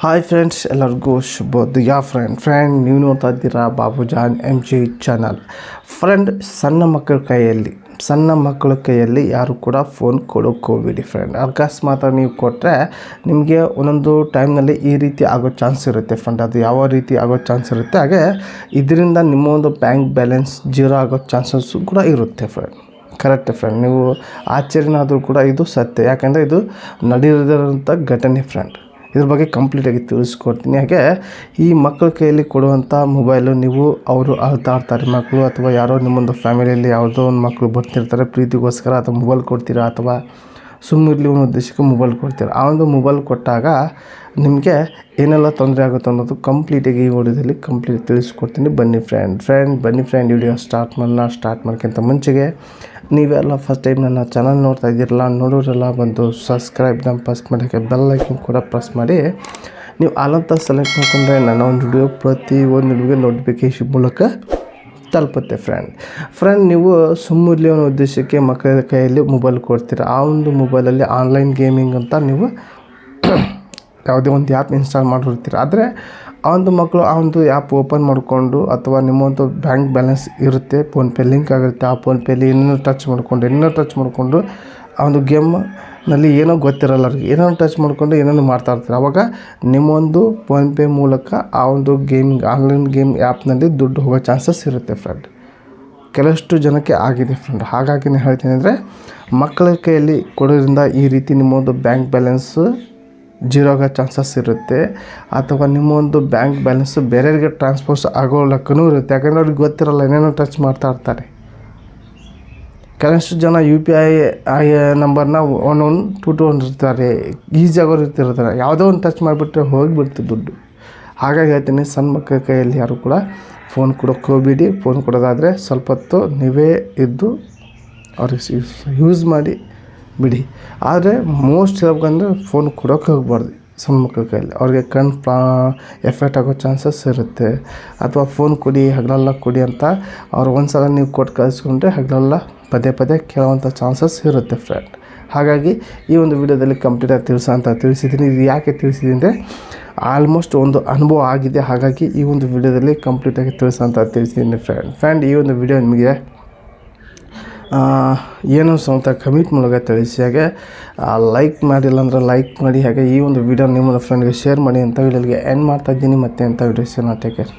Hi friends ಎಲ್ಲರಿಗೂ ಶುಭೋದಯ friend friend ನೀವು ನೋಡ್ತಾ ಇದ್ದೀರಾ Babu John M G channel friend ಸಣ್ಣ ಮಕ್ಕಳ ಕೈಯಲ್ಲಿ, ಸಣ್ಣ ಮಕ್ಕಳ ಕೈಯಲ್ಲಿ ಯಾರು ಕೂಡ ಫೋನ್ ಕೊಡೋಕ್ಕೆ ಫ್ರೆಂಡ್ ಅಕಸ್ಮಾತ್ ನೀವು ಕೊಟ್ಟರೆ ನಿಮಗೆ ಒಂದೊಂದು ಟೈಮ್ನಲ್ಲಿ ಈ ರೀತಿ ಆಗೋ ಚಾನ್ಸ್ ಇರುತ್ತೆ ಫ್ರೆಂಡ್ ಅದು ಯಾವ ರೀತಿ ಆಗೋ ಚಾನ್ಸ್ ಇರುತ್ತೆ, ಹಾಗೆ ಇದರಿಂದ ನಿಮ್ಮ ಒಂದು ಬ್ಯಾಂಕ್ ಬ್ಯಾಲೆನ್ಸ್ ಜೀರೋ ಆಗೋ ಚಾನ್ಸಸ್ಸು ಕೂಡ ಇರುತ್ತೆ ಫ್ರೆಂಡ್ ಕರೆಕ್ಟ್ ಫ್ರೆಂಡ್ ನೀವು ಆಶ್ಚರ್ಯನಾದರೂ ಕೂಡ ಇದು ಸತ್ಯ. ಯಾಕಂದರೆ ಇದು ನಡೆದಿರೋಂಥ ಘಟನೆ ಫ್ರೆಂಡ್ ಇದ್ರ ಬಗ್ಗೆ ಕಂಪ್ಲೀಟಾಗಿ ತಿಳಿಸ್ಕೊಡ್ತೀನಿ. ಹಾಗೆ ಈ ಮಕ್ಕಳ ಕೈಯಲ್ಲಿ ಕೊಡುವಂಥ ಮೊಬೈಲು ನೀವು ಅವರು ಅಳ್ತಾ ಇರ್ತಾರೆ ಮಕ್ಕಳು ಅಥವಾ ಯಾರೋ ನಿಮ್ಮೊಂದು ಫ್ಯಾಮಿಲಿಯಲ್ಲಿ ಯಾವುದೋ ಒಂದು ಮಕ್ಕಳು ಬರ್ತಿರ್ತಾರೆ, ಪ್ರೀತಿಗೋಸ್ಕರ ಅಥವಾ ಮೊಬೈಲ್ ಕೊಡ್ತೀರಾ ಅಥವಾ ಸುಮ್ಮನಿರಲಿ ಅನ್ನೋ ಉದ್ದೇಶಕ್ಕೆ ಮೊಬೈಲ್ ಕೊಡ್ತೀರ. ಆ ಒಂದು ಮೊಬೈಲ್ ಕೊಟ್ಟಾಗ ನಿಮಗೆ ಏನೆಲ್ಲ ತೊಂದರೆ ಆಗುತ್ತೆ ಅನ್ನೋದು ಕಂಪ್ಲೀಟಾಗಿ ಈ ವಿಡಿಯೋದಲ್ಲಿ ಕಂಪ್ಲೀಟ್ ತಿಳಿಸ್ಕೊಡ್ತೀನಿ. ಬನ್ನಿ ಫ್ರೆಂಡ್ ಫ್ರೆಂಡ್ ಬನ್ನಿ ಫ್ರೆಂಡ್ ವಿಡಿಯೋ ಸ್ಟಾರ್ಟ್ ಮಾಡೋಣ ಸ್ಟಾರ್ಟ್ ಮಾಡೋಕ್ಕಿಂತ ಮುಂಚೆಗೆ ನೀವೆಲ್ಲ ಫಸ್ಟ್ ಟೈಮ್ ನನ್ನ ಚಾನಲ್ ನೋಡ್ತಾ ಇದ್ದೀರಲ್ಲ ನೋಡೋರೆಲ್ಲ ಬಂದು ಸಬ್ಸ್ಕ್ರೈಬ್ನ ಪ್ರೆಸ್ ಮಾಡೋಕ್ಕೆ ಬೆಲ್ ಐಕನ್ ಕೂಡ ಪ್ರೆಸ್ ಮಾಡಿ. ನೀವು ಅಲ್ಲಂತ ಸೆಲೆಕ್ಟ್ ಮಾಡಿಕೊಂಡ್ರೆ ನನ್ನ ಒಂದು ವಿಡಿಯೋ ಪ್ರತಿ ಒಂದು ನಿಮಗೆ ನೋಟಿಫಿಕೇಶನ್ ಮೂಲಕ ತಲುಪುತ್ತೆ ಫ್ರೆಂಡ್ ಫ್ರೆಂಡ್ ನೀವು ಸುಮ್ಮನೆ ಅನ್ನೋ ಉದ್ದೇಶಕ್ಕೆ ಮಕ್ಕಳ ಕೈಯಲ್ಲಿ ಮೊಬೈಲ್ ಕೊಡ್ತೀರ? ಆ ಒಂದು ಮೊಬೈಲಲ್ಲಿ ಆನ್ಲೈನ್ ಗೇಮಿಂಗ್ ಅಂತ ನೀವು ಯಾವುದೇ ಒಂದು ಆ್ಯಪ್ ಇನ್ಸ್ಟಾಲ್ ಮಾಡಿರ್ತೀರ ಆದರೆ, ಆ ಒಂದು ಮಕ್ಕಳು ಆ ಒಂದು ಆ್ಯಪ್ ಓಪನ್ ಮಾಡಿಕೊಂಡು ಅಥವಾ ನಿಮ್ಮೊಂದು ಬ್ಯಾಂಕ್ ಬ್ಯಾಲೆನ್ಸ್ ಇರುತ್ತೆ ಫೋನ್ಪೇ ಲಿಂಕ್ ಆಗಿರುತ್ತೆ, ಆ ಫೋನ್ಪೇಲಿ ಇನ್ನೂ ಟಚ್ ಮಾಡಿಕೊಂಡು ಇನ್ನೂ ಟಚ್ ಮಾಡಿಕೊಂಡು ಆ ಒಂದು ಗೇಮ್ನಲ್ಲಿ ಏನೋ ಗೊತ್ತಿರಲ್ಲ ಅವ್ರಿಗೆ. ಏನೋ ಟಚ್ ಮಾಡಿಕೊಂಡು ಏನೇನೋ ಮಾಡ್ತಾ ಇರ್ತಾರೆ. ಅವಾಗ ನಿಮ್ಮೊಂದು ಫೋನ್ಪೇ ಮೂಲಕ ಆ ಒಂದು ಗೇಮಿಂಗ್ ಆನ್ಲೈನ್ ಗೇಮ್ ಆ್ಯಪ್ನಲ್ಲಿ ದುಡ್ಡು ಹೋಗೋ ಚಾನ್ಸಸ್ ಇರುತ್ತೆ ಫ್ರೆಂಡ್ ಕೆಲವಷ್ಟು ಜನಕ್ಕೆ ಆಗಿದೆ ಫ್ರೆಂಡ್ ಹಾಗಾಗಿ ನಾನು ಹೇಳ್ತೀನಿ ಅಂದರೆ, ಮಕ್ಕಳ ಕೈಯಲ್ಲಿ ಕೊಡೋದ್ರಿಂದ ಈ ರೀತಿ ನಿಮ್ಮೊಂದು ಬ್ಯಾಂಕ್ ಬ್ಯಾಲೆನ್ಸು ಜೀರೋ ಆಗೋ ಚಾನ್ಸಸ್ ಇರುತ್ತೆ. ಅಥವಾ ನಿಮ್ಮೊಂದು ಬ್ಯಾಂಕ್ ಬ್ಯಾಲೆನ್ಸು ಬೇರೆಯವ್ರಿಗೆ ಟ್ರಾನ್ಸ್ಫರ್ಸ್ ಆಗೋ ಲೆಕ್ಕನೂ ಇರುತ್ತೆ. ಯಾಕಂದರೆ ಅವ್ರಿಗೆ ಗೊತ್ತಿರಲ್ಲ ಏನೇನೋ ಟಚ್ ಮಾಡ್ತಾ ಇರ್ತಾರೆ. ಕೆಲವಷ್ಟು ಜನ ಯು ಪಿ ಐ ಐ ನಂಬರ್ನ ಒನ್ ಒನ್ ಟು ಟು ಇರ್ತಾರೆ ಈಸಿಯಾಗೋರು ಇರ್ತಿರ್ತಾರೆ ಯಾವುದೋ ಒಂದು ಟಚ್ ಮಾಡಿಬಿಟ್ರೆ ಹೋಗಿಬಿಡ್ತು ದುಡ್ಡು. ಹಾಗಾಗಿ ಹೇಳ್ತೀನಿ, ಸಣ್ಣ ಮಕ್ಕಳ ಕೈಯಲ್ಲಿ ಯಾರು ಕೂಡ ಫೋನ್ ಕೊಡೋಕ್ಕೆ ಹೋಗಬೇಡಿ. ಫೋನ್ ಕೊಡೋದಾದರೆ ಸ್ವಲ್ಪ ಹೊತ್ತು ನೀವೇ ಇದ್ದು ಅವ್ರಿಗೆ ಯೂಸ್ ಮಾಡಿ ಬಿಡಿ. ಆದರೆ ಮೋಸ್ಟ್ ಹೇಳ್ಬೇಕಂದ್ರೆ ಫೋನ್ ಕೊಡೋಕ್ಕೆ ಹೋಗ್ಬಾರ್ದು ಸಣ್ಣ ಮಕ್ಕಳ ಕೈಯಲ್ಲಿ. ಅವ್ರಿಗೆ ಪ್ರಾ ಎಫೆಕ್ಟ್ ಆಗೋ ಚಾನ್ಸಸ್ ಇರುತ್ತೆ. ಅಥವಾ ಫೋನ್ ಕೊಡಿ, ಹಗಲೆಲ್ಲ ಕೊಡಿ ಅಂತ ಅವ್ರು ಒಂದು ಸಲ ನೀವು ಕೊಟ್ಟು ಕಳಿಸ್ಕೊಂಡ್ರೆ ಹಗಲೆಲ್ಲ ಪದೇ ಪದೇ ಕೇಳುವಂಥ ಚಾನ್ಸಸ್ ಇರುತ್ತೆ ಫ್ರೆಂಡ್ ಹಾಗಾಗಿ ಈ ಒಂದು ವಿಡಿಯೋದಲ್ಲಿ ಕಂಪ್ಲೀಟಾಗಿ ತಿಳಿಸ ಅಂತ ತಿಳಿಸಿದ್ದೀನಿ. ಇದು ಯಾಕೆ ತಿಳಿಸಿದ್ದೀನಿ ಅಂದರೆ ಆಲ್ಮೋಸ್ಟ್ ಒಂದು ಅನುಭವ ಆಗಿದೆ. ಹಾಗಾಗಿ ಈ ಒಂದು ವಿಡಿಯೋದಲ್ಲಿ ಕಂಪ್ಲೀಟಾಗಿ ತಿಳಿಸ ಅಂತ ತಿಳಿಸಿದ್ದೀನಿ ಫ್ರೆಂಡ್ ಫ್ರೆಂಡ್ ಈ ಒಂದು ವಿಡಿಯೋ ನಿಮಗೆ ಏನು ಸ್ವಂತ ಕಮೆಂಟ್ ಮೂಲಕ ತಿಳಿಸಿ. ಹಾಗೆ ಲೈಕ್ ಮಾಡಿಲ್ಲ ಅಂದರೆ ಲೈಕ್ ಮಾಡಿ, ಹಾಗೆ ಈ ಒಂದು ವಿಡಿಯೋ ನಿಮ್ಮ ಫ್ರೆಂಡ್ಗೆ ಶೇರ್ ಮಾಡಿ ಅಂತ ವಿಡಿಯೋಗೆ ಎಂಡ್ ಮಾಡ್ತಾ ಇದ್ದೀನಿ. ಮತ್ತೆ ಅಂತ ವಿಡಿಯೋಸ್ ಟೇಕ್ ಕೇರ್